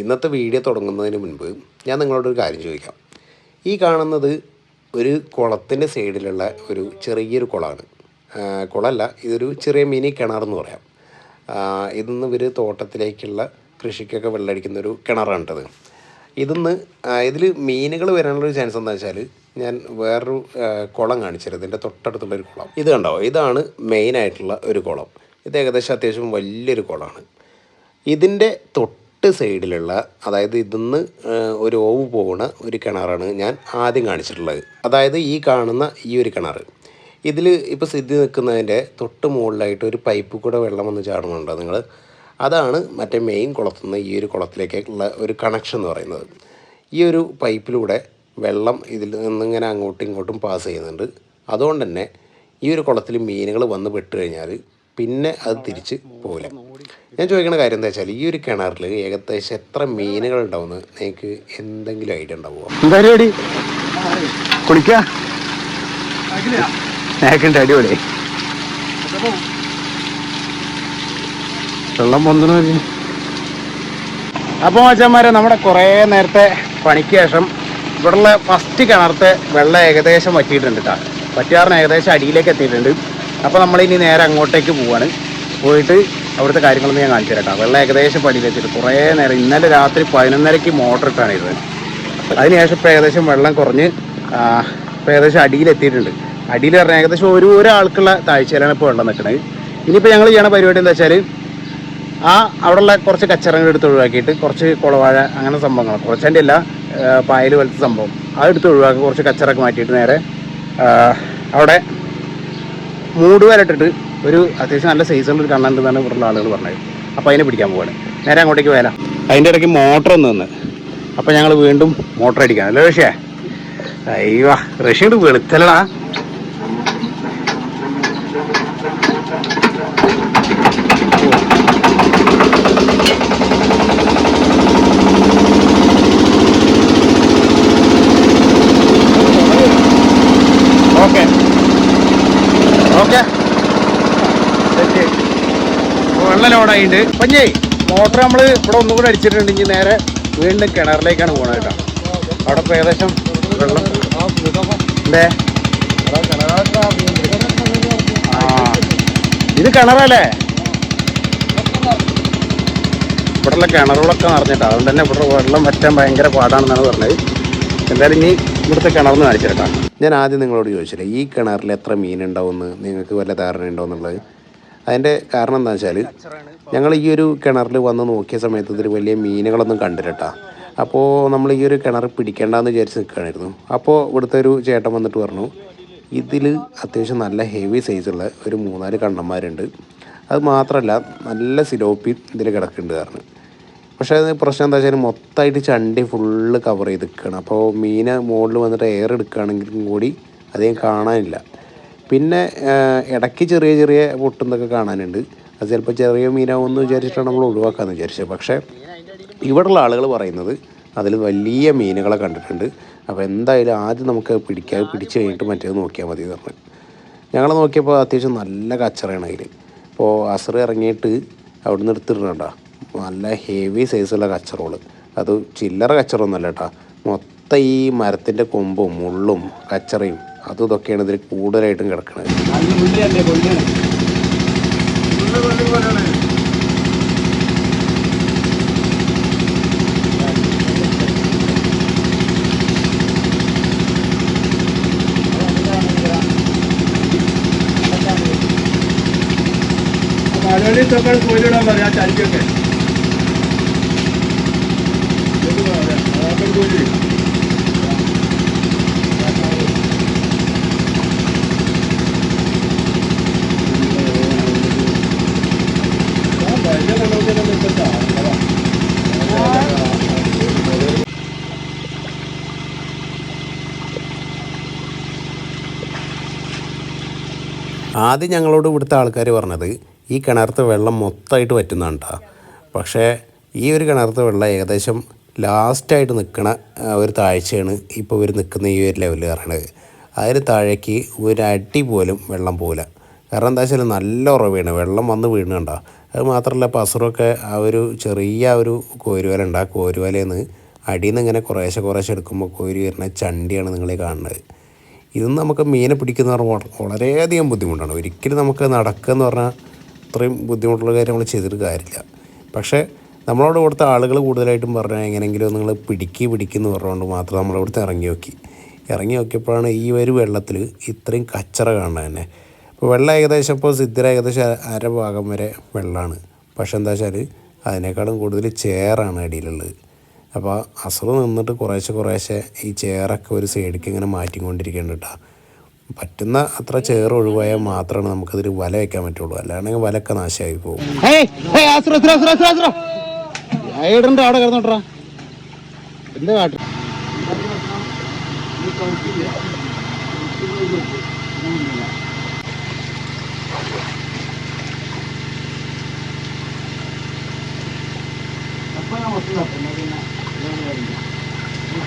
ഇന്നത്തെ വീഡിയോ തുടങ്ങുന്നതിന് മുൻപ് ഞാൻ നിങ്ങളോടൊരു കാര്യം ചോദിക്കാം. ഈ കാണുന്നത് ഒരു കുളത്തിന്റെ സൈഡിലുള്ള ഒരു ചെറിയൊരു കുളമാണ് കുളമല്ല ഇതൊരു ചെറിയ മിനി കിണറെന്ന് പറയാം. ഇതിന്ന് ഇവർ തോട്ടത്തിലേക്കുള്ള കൃഷിക്കൊക്കെ വെള്ളമടിക്കുന്നൊരു കിണറാണ് കേട്ടത് ഇതിന്ന് ഇതിൽ മീനുകൾ വരാനുള്ളൊരു ചാൻസ് എന്താ വെച്ചാൽ ഞാൻ വേറൊരു കുളം കാണിച്ചത് ഇതിന്റെ തൊട്ടടുത്തുള്ള ഒരു കുളം. ഇത് കണ്ടോ? ഇതാണ് മെയിനായിട്ടുള്ള ഒരു കുളം. ഇത് ഏകദേശം അത്യാവശ്യം വലിയൊരു കുളമാണ് ഇതിന്റെ തൊട്ട് സൈഡിലുള്ള അതായത് ഇതിന്ന് ഒരു ഓവ് പോകുന്ന ഒരു കിണറാണ് ഞാൻ ആദ്യം കാണിച്ചിട്ടുള്ളത്. അതായത് ഈ കാണുന്ന ഈ ഒരു കിണർ. ഇതിൽ ഇപ്പോൾ സ്ഥിതി നിൽക്കുന്നതിന്റെ തൊട്ട് മുകളിലായിട്ട് ഒരു പൈപ്പ് കൂടെ വെള്ളം വന്ന് ചാടുന്നുണ്ടോ നിങ്ങൾ അതാണ് മറ്റേ മെയിൻ കുളത്തുനിന്ന് ഈ ഒരു കുളത്തിലേക്കുള്ള ഒരു കണക്ഷൻ എന്ന് പറയുന്നത്. ഈ ഒരു പൈപ്പിലൂടെ വെള്ളം ഇതിൽ നിന്നിങ്ങനെ അങ്ങോട്ടും ഇങ്ങോട്ടും പാസ് ചെയ്യുന്നുണ്ട്. അതുകൊണ്ട് തന്നെ ഈ ഒരു കുളത്തിൽ മീനുകൾ വന്ന് പെട്ട് കഴിഞ്ഞാൽ പിന്നെ അത് തിരിച്ച് പോകില്ല ഞാൻ ചോദിക്കുന്ന കാര്യം എന്താ വെച്ചാൽ ഈ ഒരു കിണറിൽ ഏകദേശം എത്ര മീനുകൾ ഉണ്ടാവുമെന്ന് നിങ്ങൾക്ക് എന്തെങ്കിലും ഐഡിയ ഉണ്ടാവുമോ എന്താ പരിപാടി? കുളിക്ക? അടിപൊളി. വെള്ളം പൊന്തണ അപ്പോൾ അച്ഛന്മാരെ നമ്മുടെ കുറേ നേരത്തെ പണിക്ക് ശേഷം ഇവിടെയുള്ള ഫസ്റ്റ് കിണർത്തെ വെള്ളം ഏകദേശം വറ്റിയിട്ടുണ്ട് കേട്ടോ വറ്റിയാറിന് ഏകദേശം അടിയിലേക്ക് എത്തിയിട്ടുണ്ട്. അപ്പോൾ നമ്മളിനി നേരെ അങ്ങോട്ടേക്ക് പോവാണ്. പോയിട്ട് അവിടുത്തെ കാര്യങ്ങളൊന്നും ഞാൻ കാണിച്ചു തരാം വെള്ളം ഏകദേശം പടിയിലെത്തിയിട്ട് കുറേ നേരം ഇന്നലെ രാത്രി പതിനൊന്നരയ്ക്ക് മോട്ടർ ഇട്ടാണ് ഇരുന്നത്. അതിനുശേഷം ഇപ്പോൾ ഏകദേശം വെള്ളം കുറഞ്ഞ് ഇപ്പം ഏകദേശം അടിയിലെത്തിയിട്ടുണ്ട്. അടിയിൽ പറഞ്ഞാൽ ഏകദേശം ഒരു ഒരാൾക്കുള്ള താഴ്ചയിലാണ് ഇപ്പോൾ വെള്ളം നിൽക്കുന്നത് ഇനിയിപ്പോൾ ഞങ്ങൾ ചെയ്യണ പരിപാടി എന്താ വെച്ചാൽ ആ അവിടെയുള്ള കുറച്ച് കച്ചറങ്ങൾ എടുത്ത് ഒഴിവാക്കിയിട്ട് കുറച്ച് കുളവാഴ അങ്ങനെ സംഭവങ്ങൾ കുറച്ചതിന്റെ അല്ല പായൽ പോലത്തെ സംഭവം. അതെടുത്ത് ഒഴിവാക്കി കുറച്ച് കച്ചറൊക്കെ മാറ്റിയിട്ട് നേരെ അവിടെ മൂട് വരെ ഇട്ടിട്ട് ഒരു അത്യാവശ്യം നല്ല സൈസുള്ള ഒരു കണ്ണുണ്ടെന്നാണ് ഇവിടെയുള്ള ആളുകൾ പറഞ്ഞത്. അപ്പോൾ അതിനെ പിടിക്കാൻ പോവാണ്. നേരെ അങ്ങോട്ടേക്ക് വേല അതിന്റെ ഇടയ്ക്ക് മോട്ടർ ഒന്ന് നിന്ന് അപ്പോൾ ഞങ്ങൾ വീണ്ടും മോട്ടർ അടിക്കാൻ അല്ലേ റഷ്യ? അയ്യോ വെളുത്തല്ലടാ. ഓക്കെ വെള്ളം ലോഡായിട്ടുണ്ട് പഞ്ഞേ മോട്ടർ നമ്മൾ ഇവിടെ ഒന്നും കൂടെ അടിച്ചിട്ടുണ്ടെങ്കിൽ നേരെ വീണ്ടും കിണറിലേക്കാണ് പോകണത് കേട്ടോ. അവിടെ ഇപ്പോൾ ഏകദേശം വെള്ളം. എന്തേ? ആ. ഇത് കിണറല്ലേ? ഇവിടെയുള്ള കിണറുകളൊക്കെ നിറഞ്ഞിട്ടാണ് അതുകൊണ്ട് തന്നെ ഇവിടെ വെള്ളം വറ്റാൻ ഭയങ്കര പാടാണെന്നാണ് പറഞ്ഞത്. എന്തായാലും ഇനി ഇവിടുത്തെ കിണർന്ന് കാണിച്ചെടുക്കാം ഞാൻ ആദ്യം നിങ്ങളോട് ചോദിച്ചില്ലേ ഈ കിണറിൽ എത്ര മീനുണ്ടാവുമെന്ന്? നിങ്ങൾക്ക് വല്ല ധാരണ ഉണ്ടോ എന്നുള്ളത്? അതിന്റെ കാരണം എന്താ വെച്ചാൽ ഞങ്ങൾ ഈ ഒരു കിണറിൽ വന്ന് നോക്കിയ സമയത്ത് ഇതിൽ വലിയ മീനുകളൊന്നും കണ്ടില്ലട്ടാ. അപ്പോൾ നമ്മൾ ഈ ഒരു കിണർ പിടിക്കേണ്ടെന്ന് വിചാരിച്ച് നിൽക്കുകയായിരുന്നു അപ്പോൾ ഇവിടുത്തെ ഒരു ചേട്ടൻ വന്നിട്ട് പറഞ്ഞു ഇതിൽ അത്യാവശ്യം നല്ല ഹെവി സൈസുള്ള ഒരു മൂന്നാൽ കണ്ണന്മാരുണ്ട്. അത് മാത്രമല്ല നല്ല സിലോപ്പി ഇതിൽ കിടക്കുന്നുണ്ട് കാരണം പക്ഷേ അത് പ്രശ്നം എന്താ വെച്ചാൽ മൊത്തമായിട്ട് ചണ്ടി ഫുള്ള് കവർ ചെയ്ത് നിൽക്കുകയാണ് അപ്പോൾ മീനെ മുകളിൽ വന്നിട്ട് എയർ എടുക്കുകയാണെങ്കിലും കൂടി അധികം കാണാനില്ല. പിന്നെ ഇടയ്ക്ക് ചെറിയ ചെറിയ പൊട്ടുന്നൊക്കെ കാണാനുണ്ട്. അത് ചിലപ്പോൾ ചെറിയ മീനാവുമെന്ന് വിചാരിച്ചിട്ടാണ് നമ്മൾ ഒഴിവാക്കാമെന്ന് വിചാരിച്ചത്. പക്ഷേ ഇവിടെയുള്ള ആളുകൾ പറയുന്നത് അതിൽ വലിയ മീനുകളെ കണ്ടിട്ടുണ്ട്. അപ്പോൾ എന്തായാലും ആദ്യം നമുക്ക് പിടിക്കാൻ പിടിച്ചു കഴിഞ്ഞിട്ട് മറ്റേത് നോക്കിയാൽ മതി പറഞ്ഞു. ഞങ്ങൾ നോക്കിയപ്പോൾ അത്യാവശ്യം നല്ല കച്ചറയാണ് അതിൽ ഇപ്പോൾ അസർ ഇറങ്ങിയിട്ട് അവിടെ നിന്ന് എടുത്തിട്ടുണ്ടോ നല്ല ഹെവി സൈസുള്ള കച്ചറോൾ അത് ചില്ലറ കച്ചറൊന്നുമല്ല കേട്ടോ. മൊത്തം ഈ മരത്തിന്റെ കൊമ്പും മുള്ളും കച്ചറയും അതും ഇതൊക്കെയാണ് ഇതിൽ കൂടുതലായിട്ടും കിടക്കുന്നത് ചരിക്കൊക്കെ ആദ്യം ഞങ്ങളോട് ഇവിടുത്തെ ആൾക്കാർ പറഞ്ഞത് ഈ കിണറത്തെ വെള്ളം മൊത്തമായിട്ട് പറ്റുന്നതാണ് കേട്ടോ പക്ഷേ ഈ ഒരു കിണറത്തെ വെള്ളം ഏകദേശം ലാസ്റ്റായിട്ട് നിൽക്കണ ആ, ഒരു താഴ്ചയാണ് ഇപ്പോൾ ഇവർ നിൽക്കുന്ന ഈ ഒരു ലെവലിൽ പറയണത്. അതിന് താഴേക്ക് ഒരു അടി പോലും വെള്ളം പോകില്ല കാരണം എന്താ വെച്ചാൽ നല്ല ഉറവീണ്. വെള്ളം വന്ന് വീണുണ്ട അത് മാത്രമല്ല പസറൊക്കെ ആ ഒരു ചെറിയ ഒരു കോരുവല ഉണ്ട് ആ കോരുവലയിൽ നിന്ന് അടിയിൽ നിന്ന് ഇങ്ങനെ കുറേശ്ശെ കുറേശ്ശെ എടുക്കുമ്പോൾ കോരി വരുന്ന ചണ്ടിയാണ് നിങ്ങൾ കാണുന്നത്. ഇതൊന്നും നമുക്ക് മീനെ പിടിക്കുന്ന പറഞ്ഞാൽ വളരെയധികം ബുദ്ധിമുട്ടാണ്. ഒരിക്കലും നമുക്ക് നടക്കുക എന്ന് പറഞ്ഞാൽ അത്രയും ബുദ്ധിമുട്ടുള്ള കാര്യം നമ്മൾ ചെയ്തിട്ട് കാര്യമില്ല. പക്ഷേ നമ്മളോട് ഇവിടുത്തെ ആളുകൾ കൂടുതലായിട്ടും പറഞ്ഞാൽ എങ്ങനെയെങ്കിലും നിങ്ങൾ പിടിക്കി പിടിക്കുന്നു പറഞ്ഞുകൊണ്ട് മാത്രം നമ്മളിവിടുത്തെ ഇറങ്ങി നോക്കി. ഇറങ്ങി നോക്കിയപ്പോഴാണ് ഈ ഒരു വെള്ളത്തിൽ ഇത്രയും കച്ചറ കാണുന്നത് തന്നെ. അപ്പോൾ വെള്ളം ഏകദേശം ഇപ്പോൾ സിദ്ധര ഏകദേശം അര ഭാഗം വരെ വെള്ളമാണ്. പക്ഷെ എന്താ വെച്ചാൽ അതിനേക്കാളും കൂടുതൽ ചേറാണ് അടിയിലുള്ളത്. അപ്പോൾ അസുഖം നിന്നിട്ട് കുറേശ്ശെ കുറേശ്ശെ ഈ ചെയറൊക്കെ ഒരു സൈഡിലേക്ക് ഇങ്ങനെ മാറ്റിക്കൊണ്ടിരിക്കുന്നുണ്ട് കേട്ടോ പറ്റുന്ന അത്ര ചെയർ ഒഴിവായാൽ മാത്രമാണ് നമുക്കതിൽ വല വയ്ക്കാൻ പറ്റുള്ളൂ. അല്ലാണ്ടെങ്കിൽ വലയൊക്കെ നാശമായി പോകും.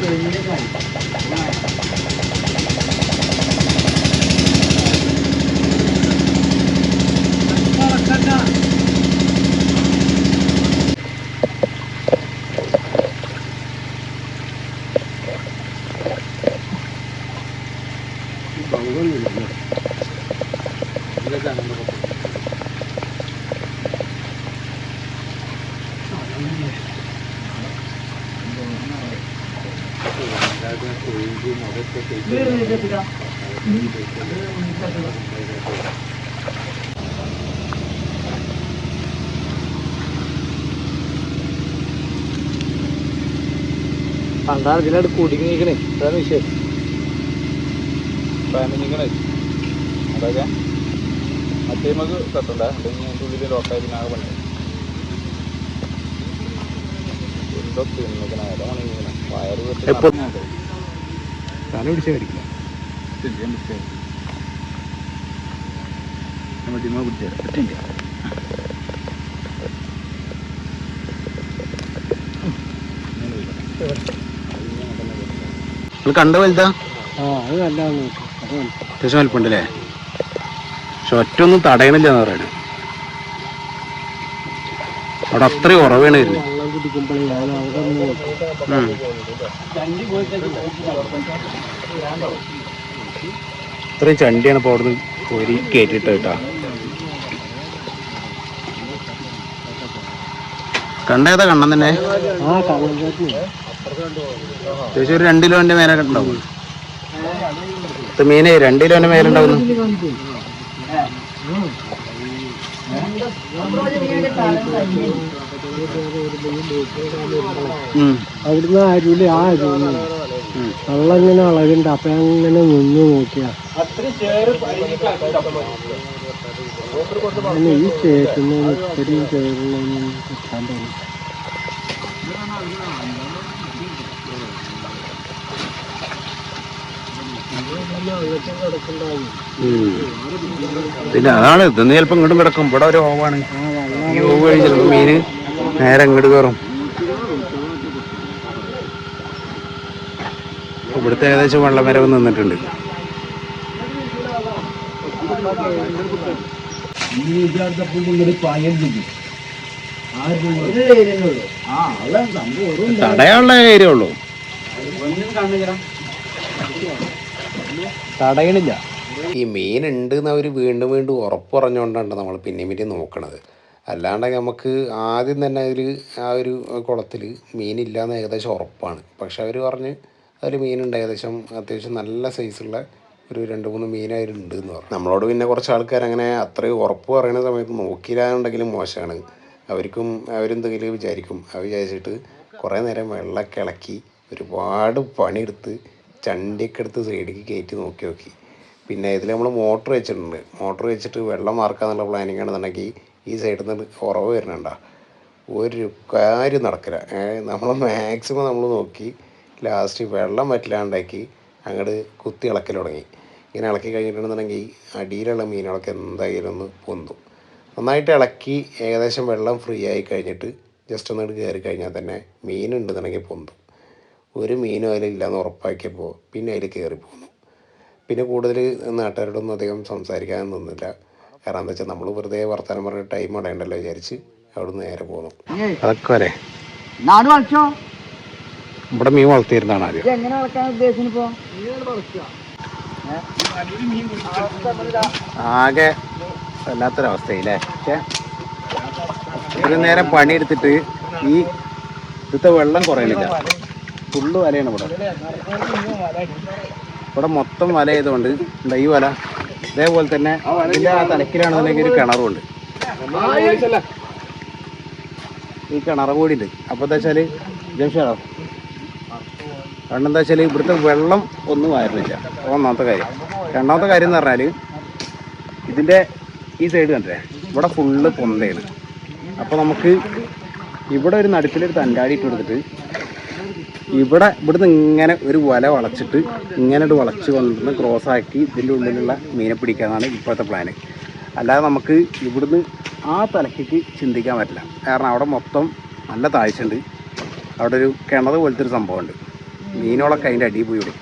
cười như thế này này Hãy subscribe cho kênh Ghiền Mì Gõ Để không bỏ lỡ കാട്ടു പണ്ടാണ് കുടുങ്ങി കുടുങ്ങിക്കണേ അതാണ് വിഷയം. പാനിങ്ങിക്കണേ അതൊക്കെ മറ്റേ നമുക്ക് തട്ടണ്ട അല്ലെങ്കിൽ അതിന്റെ ഉള്ളിൽ ലോക്കായി പിന്നെ ആകെ പണി എന്തോ തിന്നിക്കണ തല പിടിച്ച നിങ്ങൾ കണ്ട വലുതാ? അത്യാവശ്യം വലിപ്പുണ്ടല്ലേ? പക്ഷെ ഒറ്റൊന്നും തടയണില്ല എന്ന് പറയണേ അവിടെ അത്രയും ഉറവാണ് വരുന്നത്. ഇത്രയും ചണ്ടിയാണ് ഇപ്പോൾ അവിടുന്ന് കോരി കയറ്റിട്ട് കേട്ടാ. കണ്ടേതാ കണ്ണം തന്നെ? ഒരു രണ്ട് കിലോന്റെ മേലെ ഉണ്ടാവും. ഇത് മീനെ രണ്ട് കിലോന്റെ മേലെ ഉണ്ടാവുന്നു. ഉം. അവിടുന്ന് അരുവിൽ ആ അരുവിൽ ഉം. വെള്ളം ഇങ്ങനെ അളകുണ്ട് അപ്പൊ അങ്ങനെ നിന്ന് നോക്കിയാ. ഈ ചേട്ടന് ഇത്രയും ചേരുന്ന കിട്ടാൻ തോന്നി പിന്നെ അതാണ് ഇതൊന്ന് ചിലപ്പോ ഇങ്ങോട്ടും കിടക്കും. ഇവിടെ ഒരു ഓവാണ്. ഈ ഓവ് വഴി ചിലപ്പോ മീന് നേരെ ഇങ്ങോട്ട് കയറും. ഇവിടുത്തെ ഏകദേശം വെള്ളമരവ് നിന്നിട്ടുണ്ട്. തടയാനുള്ള ഏരിയ ഉള്ളൂ. തടയണില്ല. ഈ മീൻ ഉണ്ട് എന്ന് അവർ വീണ്ടും വീണ്ടും ഉറപ്പ് നമ്മൾ പിന്നെയും പിന്നെയും നോക്കണത്. അല്ലാണ്ട് നമുക്ക് ആദ്യം തന്നെ അതിൽ ആ ഒരു കുളത്തിൽ മീനില്ല എന്ന് ഏകദേശം ഉറപ്പാണ്. പക്ഷെ അവർ പറഞ്ഞ് അതിൽ മീനുണ്ട് ഏകദേശം അത്യാവശ്യം നല്ല സൈസുള്ള ഒരു രണ്ട് മൂന്ന് മീനായിട്ടുണ്ട് എന്ന് പറഞ്ഞു. നമ്മളോട് പിന്നെ കുറച്ച് ആൾക്കാർ അങ്ങനെ അത്രയും ഉറപ്പ് പറയുന്ന സമയത്ത് നോക്കിയില്ലാന്നുണ്ടെങ്കിലും മോശമാണ് അവർക്കും അവരെന്തെങ്കിലും വിചാരിക്കും. അത് വിചാരിച്ചിട്ട് കുറേ നേരം വെള്ളമൊക്കെ ഇളക്കി ഒരുപാട് പണിയെടുത്ത് ചണ്ടിയൊക്കെ എടുത്ത് സൈഡിലേക്ക് കയറ്റി നോക്കി നോക്കി. പിന്നെ ഇതിൽ നമ്മൾ മോട്ടർ വെച്ചിട്ടുണ്ട്. മോട്ടർ വെച്ചിട്ട് വെള്ളം മാർക്കാന്നുള്ള പ്ലാനിങ് ആണെന്നുണ്ടെങ്കിൽ ഈ സൈഡിൽ നിന്ന് കുറവ് വരുന്നുണ്ട ഒരു കാര്യം നടക്കില്ല. നമ്മൾ മാക്സിമം നമ്മൾ നോക്കി ലാസ്റ്റ് വെള്ളം പറ്റില്ലാണ്ടാക്കി അങ്ങോട്ട് കുത്തി ഇളക്കൽ തുടങ്ങി. ഇങ്ങനെ ഇളക്കി കഴിഞ്ഞിട്ടുണ്ടെന്നുണ്ടെങ്കിൽ അടിയിലുള്ള മീനുകളൊക്കെ എന്തായാലും ഒന്ന് പൊന്തും. നന്നായിട്ട് ഇളക്കി ഏകദേശം വെള്ളം ഫ്രീ ആയി കഴിഞ്ഞിട്ട് ജസ്റ്റ് ഒന്നിട്ട് കയറി കഴിഞ്ഞാൽ തന്നെ മീനുണ്ടെന്നുണ്ടെങ്കിൽ പൊന്തും. ഒരു മീനും അതിലില്ലാന്ന് ഉറപ്പാക്കിയപ്പോൾ പിന്നെ അതിൽ കയറി പോന്നു. പിന്നെ കൂടുതൽ നാട്ടുകാരോടൊന്നും അധികം സംസാരിക്കാൻ നിന്നില്ല. കാരണം എന്താ വെച്ചാൽ നമ്മൾ വെറുതെ വർത്തമാനം പറഞ്ഞ ടൈം അടയണ്ടല്ലോ വിചാരിച്ച് അവിടെ നിന്ന് നേരെ പോന്നു. അതൊക്കെ വരെ. ഇവിടെ മീൻ വളർത്തിയിരുന്നാണ് ആദ്യം. എങ്ങനെ ഉദ്ദേശിച്ചിപ്പോ ആകെ വല്ലാത്തൊരവസ്ഥയില്ലേ? പക്ഷേ ഒരു നേരം പണിയെടുത്തിട്ട് ഈ ഇവിടുത്തെ വെള്ളം കുറയണില്ല ഫുള്ള് വലയാണ് ഇവിടെ. ഇവിടെ മൊത്തം വല ചെയ്തുകൊണ്ട് എന്താ ഈ വല. ഇതേപോലെ തന്നെ ഇതിന്റെ ആ തലക്കിലാണെന്നുണ്ടെങ്കിൽ ഒരു കിണറുണ്ട് ഈ കിണർ കൂടി ഉണ്ട് അപ്പോൾ എന്താ വെച്ചാൽ ജംഷാണോ കാരണം എന്താ വെച്ചാൽ ഇവിടുത്തെ വെള്ളം ഒന്നും ആയിരുന്നില്ല ഒന്നാമത്തെ കാര്യം. രണ്ടാമത്തെ കാര്യം എന്ന് പറഞ്ഞാൽ ഇതിന്റെ ഈ സൈഡ് കണ്ടേ ഇവിടെ ഫുള്ള് പൊന്തയാണ്. അപ്പോൾ നമുക്ക് ഇവിടെ ഒരു നടുക്കിലൊരു തണ്ടാടി ഇട്ട് കൊടുത്തിട്ട് ഇവിടെ ഇവിടുന്ന് ഇങ്ങനെ ഒരു വല വളച്ചിട്ട് ഇങ്ങനെ വളച്ച് കൊണ്ടുവന്ന് ക്രോസ് ആക്കി ഇതിന്റെ ഉള്ളിലുള്ള മീനെ പിടിക്കാന്നാണ് ഇപ്പോഴത്തെ പ്ലാന് അല്ലാതെ നമുക്ക് ഇവിടുന്ന് ആ തലക്കേക്ക് ചിന്തിക്കാൻ പറ്റില്ല. കാരണം അവിടെ മൊത്തം നല്ല താഴ്ചയുണ്ട് അവിടെ ഒരു കിണർ പോലത്തെ ഒരു സംഭവമുണ്ട്. മീനുകളൊക്കെ അതിന്റെ അടിയിൽ പോയി വിടും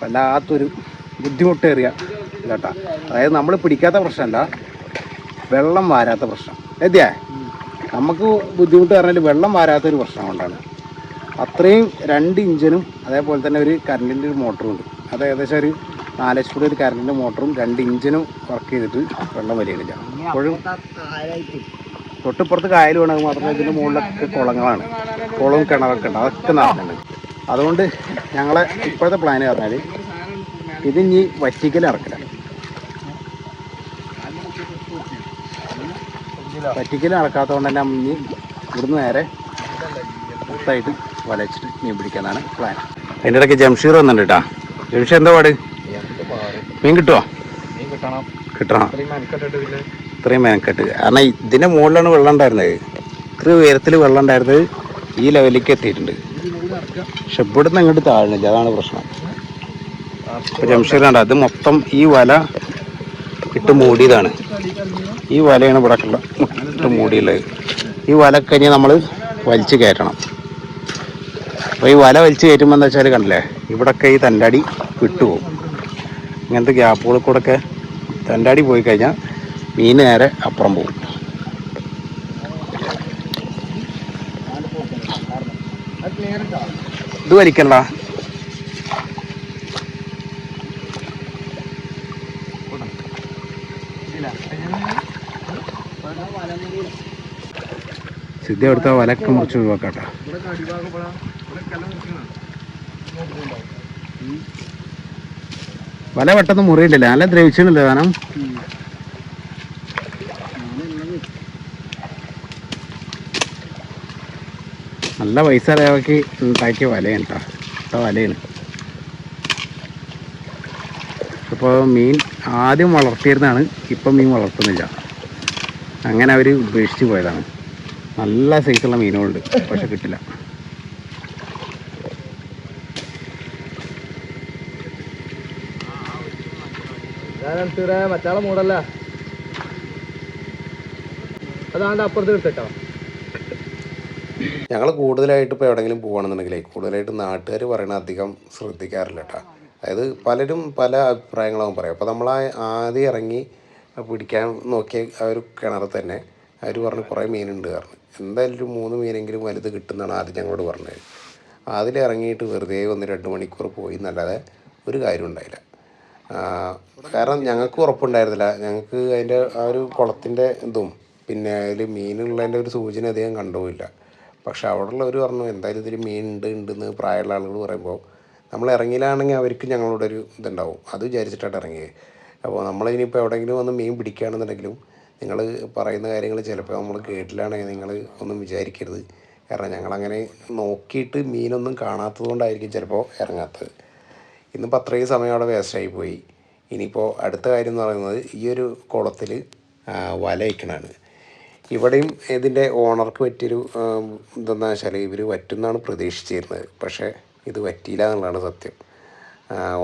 വല്ലാത്തൊരു ബുദ്ധിമുട്ടേറിയ കേട്ടാ അതായത് നമ്മൾ പിടിക്കാത്ത പ്രശ്നമല്ല വെള്ളം വാരാത്ത പ്രശ്നം. എത്തിയേ നമുക്ക് ബുദ്ധിമുട്ട് പറഞ്ഞാൽ വെള്ളം വാരാത്തൊരു പ്രശ്നം കൊണ്ടാണ്. അത്രയും രണ്ട് ഇഞ്ചിനും അതേപോലെ തന്നെ ഒരു കറണ്ടിന്റെ ഒരു മോട്ടറും ഉണ്ട്. അത് ഏകദേശം ഒരു നാല് എച്ച് ഒരു കറണ്ടിന്റെ മോട്ടറും രണ്ട് ഇഞ്ചിനും വർക്ക് ചെയ്തിട്ട് വെള്ളം വലിയണില്ല അപ്പോഴും തൊട്ടിപ്പുറത്ത് കായൽ വേണമെങ്കിൽ മാത്രമല്ല ഇതിന്റെ മുകളിലൊക്കെ കുളങ്ങളാണ്. കുളവും കിണറൊക്കെ ഉണ്ട് അതൊക്കെ നടക്കുന്നുണ്ട് അതുകൊണ്ട് ഞങ്ങളെ ഇപ്പോഴത്തെ പ്ലാൻ പറഞ്ഞാൽ ഇത് ഇനി വറ്റിക്കൽ ഇറക്കില്ല വറ്റിക്കൽ ഇറക്കാത്തതുകൊണ്ട് തന്നെ ഇനി ഇവിടുന്ന് നേരെ മൊത്തമായിട്ട് വലച്ചിട്ട് മീൻ പിടിക്കാനാണ് പ്ലാൻ അതിന്റെ ഇടയ്ക്ക് ജംഷീർ വന്നിട്ടുണ്ട്? കേട്ടാ ജംഷീർ എന്താ പാട്? മീൻ കിട്ടുമോ മീൻ കിട്ടണം. കിട്ടണം. ഇത്രയും മെനക്കെട്ട്. കാരണം ഇതിന്റെ മുകളിലാണ് വെള്ളം ഉണ്ടായിരുന്നത്. ഇത്ര ഉയരത്തിൽ വെള്ളം ഉണ്ടായിരുന്നത് ഈ ലെവലിലേക്ക് എത്തിയിട്ടുണ്ട്. പക്ഷെ ഇവിടുന്ന് അങ്ങോട്ട് താഴ്ന്നില്ല. അതാണ് പ്രശ്നം. ഇപ്പൊ ജംഷീർ കണ്ട? അത് മൊത്തം ഈ വല ഇട്ട് മൂടിയതാണ്. ഈ വലയാണ് ഇവിടെ ഇട്ട് മൂടിയുള്ളത്. ഈ വല കഴിഞ്ഞ് നമ്മൾ വലിച്ചു കയറ്റണം. അപ്പോൾ ഈ വല വലിച്ചു കയറ്റുമ്പോൾ എന്താ വെച്ചാൽ കണ്ടില്ലേ ഇവിടൊക്കെ ഈ തന്റടി വിട്ടുപോകും. ഇങ്ങനത്തെ ഗ്യാപ്പുകളിൽ കൂടെ ഒക്കെ തന്റടി പോയി കഴിഞ്ഞാൽ മീൻ നേരെ അപ്പുറം പോകും. ഇത് വലിക്കണ്ട? സിദ്ധി എടുത്ത വലക്കം മുറിച്ച് ഒഴിവാക്കാട്ടോ. വല പെട്ടെന്ന് മുറിയിട്ടില്ല. നല്ല ദ്രവിച്ചിട്ടില്ല കാരണം നല്ല പൈസ ലേവാക്കി ഉണ്ടാക്കിയ വലയാണ് കേട്ടോ. വലയാണ്. അപ്പോൾ മീൻ ആദ്യം വളർത്തിയിരുന്നതാണ് ഇപ്പം മീൻ വളർത്തുന്നില്ല. അങ്ങനെ അവർ ഉപേക്ഷിച്ച് പോയതാണ്. നല്ല സൈസുള്ള മീനുകളുണ്ട് പക്ഷെ കിട്ടില്ല. മറ്റാളെ മൂടല്ല. അതാണ്ട് അപ്പുറത്ത് എടുത്തിട്ടോ. ഞങ്ങൾ കൂടുതലായിട്ട് ഇപ്പോൾ എവിടെയെങ്കിലും പോകുകയാണെന്നുണ്ടെങ്കിലേ കൂടുതലായിട്ട് നാട്ടുകാർ പറയണ അധികം ശ്രദ്ധിക്കാറില്ല കേട്ടോ അതായത് പലരും പല അഭിപ്രായങ്ങളാവും പറയും. അപ്പോൾ നമ്മൾ ആദ്യം ഇറങ്ങി പിടിക്കാൻ നോക്കിയ ആ ഒരു കിണർ തന്നെ അവർ പറഞ്ഞു കുറേ മീനുണ്ട് പറഞ്ഞു. എന്തായാലും ഒരു മൂന്ന് മീനെങ്കിലും വലുത് കിട്ടുന്നതാണ് ആദ്യം ഞങ്ങളോട് പറഞ്ഞത്. അതിലിറങ്ങിയിട്ട് വെറുതെ ഒന്ന് രണ്ട് മണിക്കൂർ പോയി എന്നല്ലാതെ ഒരു കാര്യം ഉണ്ടായില്ല. കാരണം ഞങ്ങൾക്ക് ഉറപ്പുണ്ടായിരുന്നില്ല. ഞങ്ങൾക്ക് അതിന്റെ ആ ഒരു കുളത്തിന്റെ ഇതും പിന്നെ അതിൽ മീനുള്ളതിന്റെ ഒരു സൂചന അധികം കണ്ടുപോയില്ല. പക്ഷെ അവിടെ ഉള്ളവർ പറഞ്ഞു എന്തായാലും ഇതിൽ മീൻ ഉണ്ട് ഉണ്ടെന്ന് പ്രായമുള്ള ആളുകൾ പറയുമ്പോൾ നമ്മൾ ഇറങ്ങിയിലാണെങ്കിൽ അവർക്ക് ഞങ്ങളോട് ഒരു ഇതുണ്ടാവും. അത് വിചാരിച്ചിട്ടാണ് ഇറങ്ങിയത്. അപ്പോൾ നമ്മളിനിപ്പോൾ എവിടെയെങ്കിലും വന്ന് മീൻ പിടിക്കുകയാണെന്നുണ്ടെങ്കിലും നിങ്ങൾ പറയുന്ന കാര്യങ്ങൾ ചിലപ്പോൾ നമ്മൾ കേട്ടിലാണെങ്കിൽ നിങ്ങൾ ഒന്നും വിചാരിക്കരുത്. കാരണം ഞങ്ങളങ്ങനെ നോക്കിയിട്ട് മീനൊന്നും കാണാത്തത് കൊണ്ടായിരിക്കും ചിലപ്പോൾ ഇറങ്ങാത്തത്. ഇന്നിപ്പോൾ അത്രയും സമയം അവിടെ വേസ്റ്റായി പോയി. ഇനിയിപ്പോൾ അടുത്ത കാര്യം എന്ന് പറയുന്നത് ഈ ഒരു കുളത്തിൽ വല വയ്ക്കണതാണ് ഇവിടെയും ഇതിന്റെ ഓണർക്ക് പറ്റിയൊരു ഇതെന്ന് വെച്ചാൽ ഇവർ വറ്റുന്നാണ് പ്രതീക്ഷിച്ചിരുന്നത്. പക്ഷേ ഇത് വറ്റിയില്ല എന്നുള്ളതാണ് സത്യം.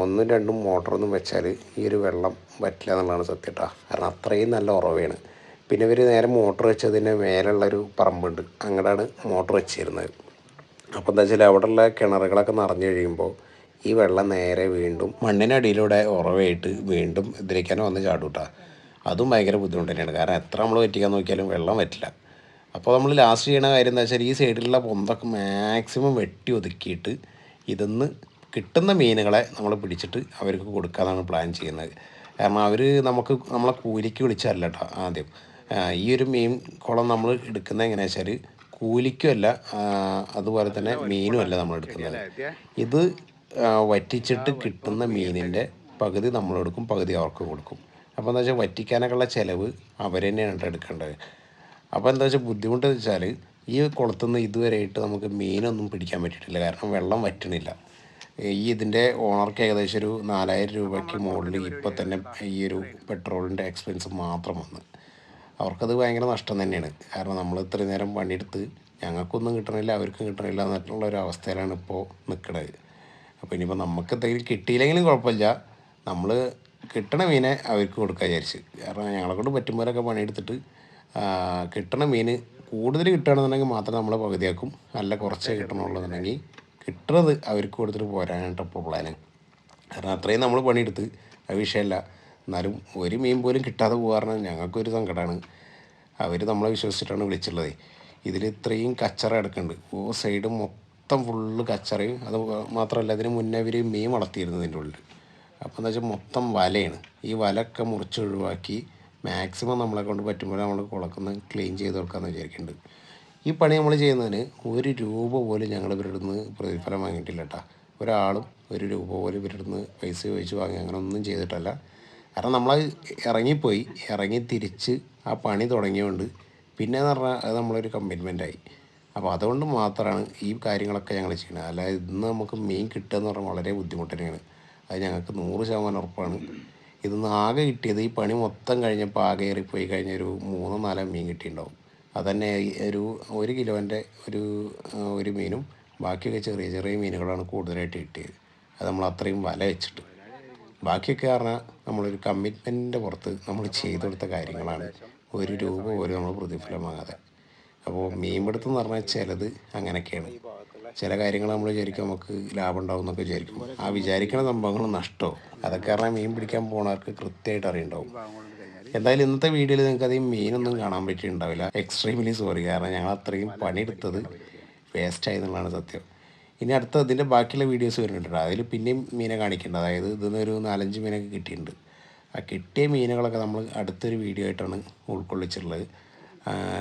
ഒന്നും രണ്ടും മോട്ടറൊന്നും വെച്ചാൽ ഈ ഒരു വെള്ളം വറ്റില്ല എന്നുള്ളതാണ് സത്യം കേട്ടോ കാരണം അത്രയും നല്ല ഉറവയാണ് പിന്നെ ഇവർ നേരെ മോട്ടർ വെച്ചതിന്റെ മേലുള്ളൊരു പറമ്പുണ്ട്. അങ്ങോട്ടാണ് മോട്ടർ വെച്ചിരുന്നത്. അപ്പോൾ എന്താ വെച്ചാൽ അവിടെയുള്ള കിണറുകളൊക്കെ നിറഞ്ഞു കഴിയുമ്പോൾ ഈ വെള്ളം നേരെ വീണ്ടും മണ്ണിനടിയിലൂടെ ഉറവായിട്ട് വീണ്ടും ഇതിലേക്കാനും വന്ന് ചാടൂട്ടാ. അതും ഭയങ്കര ബുദ്ധിമുട്ട് തന്നെയാണ് കാരണം എത്ര നമ്മൾ വറ്റിക്കാൻ നോക്കിയാലും വെള്ളം വറ്റില്ല. അപ്പോൾ നമ്മൾ ലാസ്റ്റ് ചെയ്യണ കാര്യം എന്താ വെച്ചാൽ ഈ സൈഡിലുള്ള പൊന്തൊക്കെ മാക്സിമം വെട്ടി ഒതുക്കിയിട്ട് ഇതെന്ന് കിട്ടുന്ന മീനുകളെ നമ്മൾ പിടിച്ചിട്ട് അവർക്ക് കൊടുക്കാനാണ് പ്ലാൻ ചെയ്യുന്നത്. കാരണം അവർ നമുക്ക് നമ്മളെ കൂലിക്ക് വിളിച്ചല്ല കേട്ടോ ആദ്യം. ഈ ഒരു മീൻ കുളം നമ്മൾ എടുക്കുന്നത് എങ്ങനെയാ വെച്ചാൽ കൂലിക്കുമല്ല അതുപോലെ തന്നെ മീനുമല്ല നമ്മൾ എടുക്കുന്നത്. ഇത് വറ്റിച്ചിട്ട് കിട്ടുന്ന മീനിന്റെ പകുതി നമ്മളെടുക്കും പകുതി അവർക്ക് കൊടുക്കും. അപ്പോൾ എന്താ വെച്ചാൽ വറ്റിക്കാനൊക്കെ ഉള്ള ചിലവ് അവർ തന്നെയാണ് എടുക്കേണ്ടത്. അപ്പോൾ എന്താ വെച്ചാൽ ബുദ്ധിമുട്ട് വെച്ചാൽ ഈ കുളത്തുനിന്ന് ഇതുവരെയായിട്ട് നമുക്ക് മീനൊന്നും പിടിക്കാൻ പറ്റിയിട്ടില്ല. കാരണം വെള്ളം വറ്റണില്ല. ഈ ഇതിന്റെ ഓണർക്ക് ഏകദേശം ഒരു നാലായിരം രൂപയ്ക്ക് മുകളിൽ ഇപ്പോൾ തന്നെ ഈ ഒരു പെട്രോളിന്റെ എക്സ്പെൻസ് മാത്രം വന്ന്. അവർക്കത് ഭയങ്കര നഷ്ടം തന്നെയാണ്. കാരണം നമ്മൾ ഇത്രയും നേരം പണിയെടുത്ത് ഞങ്ങൾക്കൊന്നും കിട്ടണില്ല അവർക്കും കിട്ടണില്ല എന്നുള്ള ഒരു അവസ്ഥയിലാണ് ഇപ്പോൾ നിൽക്കുന്നത് അപ്പോൾ ഇനിയിപ്പോൾ നമുക്ക് എന്തെങ്കിലും കിട്ടിയില്ലെങ്കിലും കുഴപ്പമില്ല. നമ്മൾ കിട്ടണ മീനെ അവർക്ക് കൊടുക്കാൻ വിചാരിച്ച്. കാരണം ഞങ്ങളെ കൊണ്ട് പറ്റും പോലൊക്കെ പണിയെടുത്തിട്ട് കിട്ടണ മീൻ കൂടുതൽ കിട്ടുകയാണെന്നുണ്ടെങ്കിൽ മാത്രം നമ്മൾ പകുതിയാക്കും. അല്ല കുറച്ചേ കിട്ടണമുള്ളതുണ്ടെങ്കിൽ കിട്ടുന്നത് അവർക്ക് കൊടുത്തിട്ട് പോരാനായിട്ട് ഇപ്പോൾ പ്ലാന് കാരണം അത്രയും നമ്മൾ പണിയെടുത്ത് അത് വിഷയമല്ല. എന്നാലും ഒരു മീൻ പോലും കിട്ടാതെ പോകാറുണ്ട് ഞങ്ങൾക്കൊരു സങ്കടമാണ് അവർ നമ്മളെ വിശ്വസിച്ചിട്ടാണ് വിളിച്ചുള്ളത് ഇതിൽ ഇത്രയും കച്ചറ കിടക്കുന്നുണ്ട്. ഓ സൈഡ് മൊത്തം ഫുള്ള് കച്ചറയും അത് മാത്രമല്ല അതിന് മുന്നേ ഇവർ മീൻ വളർത്തിയിരുന്നു ഇതിന്റെ ഉള്ളിൽ അപ്പോൾ എന്താ വെച്ചാൽ മൊത്തം വലയാണ്. ഈ വലയൊക്കെ മുറിച്ച് ഒഴിവാക്കി മാക്സിമം നമ്മളെ കൊണ്ട് പറ്റുമ്പോൾ നമ്മൾ കുളക്കുന്ന ക്ലീൻ ചെയ്ത് കൊടുക്കാമെന്ന് വിചാരിക്കുന്നുണ്ട് ഈ പണി നമ്മൾ ചെയ്യുന്നതിന് ഒരു രൂപ പോലും ഞങ്ങൾ ഇവരുടെ നിന്ന് പ്രതിഫലം വാങ്ങിയിട്ടില്ല കേട്ടോ ഒരാളും ഒരു രൂപ പോലും ഇവരുടെ നിന്ന് പൈസ ചോദിച്ച് വാങ്ങി അങ്ങനെ ഒന്നും ചെയ്തിട്ടല്ല. കാരണം നമ്മൾ ഇറങ്ങിപ്പോയി ഇറങ്ങി തിരിച്ച് ആ പണി തുടങ്ങിയതുകൊണ്ട് പിന്നെ എന്ന് പറഞ്ഞാൽ അത് നമ്മളൊരു കമ്മിറ്റ്മെന്റായി അപ്പോൾ അതുകൊണ്ട് മാത്രമാണ് ഈ കാര്യങ്ങളൊക്കെ ഞങ്ങൾ ചെയ്യുന്നത് അല്ലാതെ ഇന്ന് നമുക്ക് മീൻ കിട്ടുക എന്ന് പറഞ്ഞാൽ വളരെ ബുദ്ധിമുട്ട് തന്നെയാണ്. അത് ഞങ്ങൾക്ക് നൂറ് ശതമാനം ഉറപ്പാണ്. ഇതൊന്ന് ആകെ കിട്ടിയത് ഈ പണി മൊത്തം കഴിഞ്ഞപ്പോൾ ആകെ ഏറിപ്പോയി കഴിഞ്ഞ ഒരു മൂന്നോ നാലോ മീൻ കിട്ടിയിട്ടുണ്ടാവും. അതന്നെ ഒരു ഒരു കിലോന്റെ ഒരു ഒരു മീനും ബാക്കിയൊക്കെ ചെറിയ ചെറിയ മീനുകളാണ് കൂടുതലായിട്ട് കിട്ടിയത്. അത് നമ്മൾ അത്രയും വല വെച്ചിട്ട്. ബാക്കിയൊക്കെ പറഞ്ഞാൽ നമ്മളൊരു കമ്മിറ്റ്മെന്റിന്റെ പുറത്ത് നമ്മൾ ചെയ്തു കൊടുത്ത കാര്യങ്ങളാണ്. ഒരു രൂപ പോലും നമ്മൾ പ്രതിഫലം വാങ്ങാതെ അപ്പോൾ മീൻപിടുത്തം എന്ന് പറഞ്ഞാൽ ചിലത് അങ്ങനെയൊക്കെയാണ്. ചില കാര്യങ്ങൾ നമ്മൾ വിചാരിക്കും നമുക്ക് ലാഭം ഉണ്ടാവും എന്നൊക്കെ വിചാരിക്കും. ആ വിചാരിക്കുന്ന സംഭവങ്ങൾ നഷ്ടമോ അതൊക്കെ കാരണം മീൻ പിടിക്കാൻ പോണവർക്ക് കൃത്യമായിട്ട് അറിയുണ്ടാവും എന്തായാലും ഇന്നത്തെ വീഡിയോയിൽ നിങ്ങൾക്ക് അധികം മീനൊന്നും കാണാൻ പറ്റിയിട്ടുണ്ടാവില്ല. എക്സ്ട്രീംലി സോറി കാരണം ഞങ്ങൾ അത്രയും പണിയെടുത്തത് വേസ്റ്റായി എന്നുള്ളതാണ് സത്യം. ഇനി അടുത്ത ഇതിന്റെ ബാക്കിയുള്ള വീഡിയോസ് വരുന്നുണ്ട് അതിൽ പിന്നെയും മീനെ കാണിക്കുന്നുണ്ട്. അതായത് ഇതിന്ന് ഒരു നാലഞ്ച് മീനൊക്കെ കിട്ടിയിട്ടുണ്ട്. ആ കിട്ടിയ മീനുകളൊക്കെ നമ്മൾ അടുത്തൊരു വീഡിയോ ആയിട്ടാണ് ഉൾക്കൊള്ളിച്ചിട്ടുള്ളത്.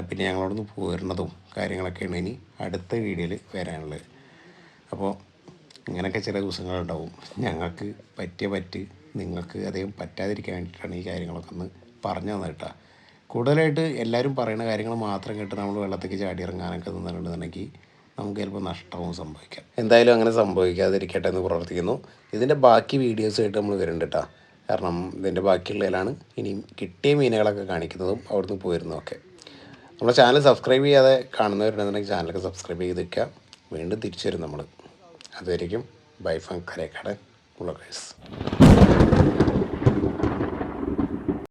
പിന്നെ ഞങ്ങളോടൊന്ന് പോരുന്നതും കാര്യങ്ങളൊക്കെയാണ് ഇനി അടുത്ത വീഡിയോയിൽ വരാനുള്ളത്. അപ്പോൾ ഇങ്ങനെയൊക്കെ ചില ദിവസങ്ങളുണ്ടാവും. ഞങ്ങൾക്ക് പറ്റിയ പറ്റ് നിങ്ങൾക്ക് അധികം പറ്റാതിരിക്കാൻ വേണ്ടിയിട്ടാണ് ഈ കാര്യങ്ങളൊക്കെ ഒന്ന് പറഞ്ഞു തന്നെ കേട്ടോ. കൂടുതലായിട്ട് എല്ലാവരും പറയുന്ന കാര്യങ്ങൾ മാത്രം കേട്ട് നമ്മൾ വെള്ളത്തേക്ക് ചാടി ഇറങ്ങാനൊക്കെ നിന്നിട്ടുണ്ടെന്നുണ്ടെങ്കിൽ നമുക്ക് ചിലപ്പോൾ നഷ്ടവും സംഭവിക്കാം. എന്തായാലും അങ്ങനെ സംഭവിക്കാതിരിക്കട്ടെ എന്ന് പ്രവർത്തിക്കുന്നു ഇതിന്റെ ബാക്കി വീഡിയോസായിട്ട് നമ്മൾ വരുന്നുണ്ട് കേട്ടോ. കാരണം ഇതിന്റെ ബാക്കിയുള്ളതിലാണ് ഇനിയും കിട്ടിയ മീനുകളൊക്കെ കാണിക്കുന്നതും അവിടുന്ന് പോയിരുന്നതൊക്കെ നമ്മുടെ ചാനൽ സബ്സ്ക്രൈബ് ചെയ്യാതെ കാണുന്നവരുണ്ടെന്നുണ്ടെങ്കിൽ ചാനലൊക്കെ സബ്സ്ക്രൈബ് ചെയ്ത് വയ്ക്കുക വീണ്ടും തിരിച്ചു വരും നമ്മൾ അതുവരെയും ബൈ ഫ്രം കരേക്കാട്. ഉള്ള കേസ്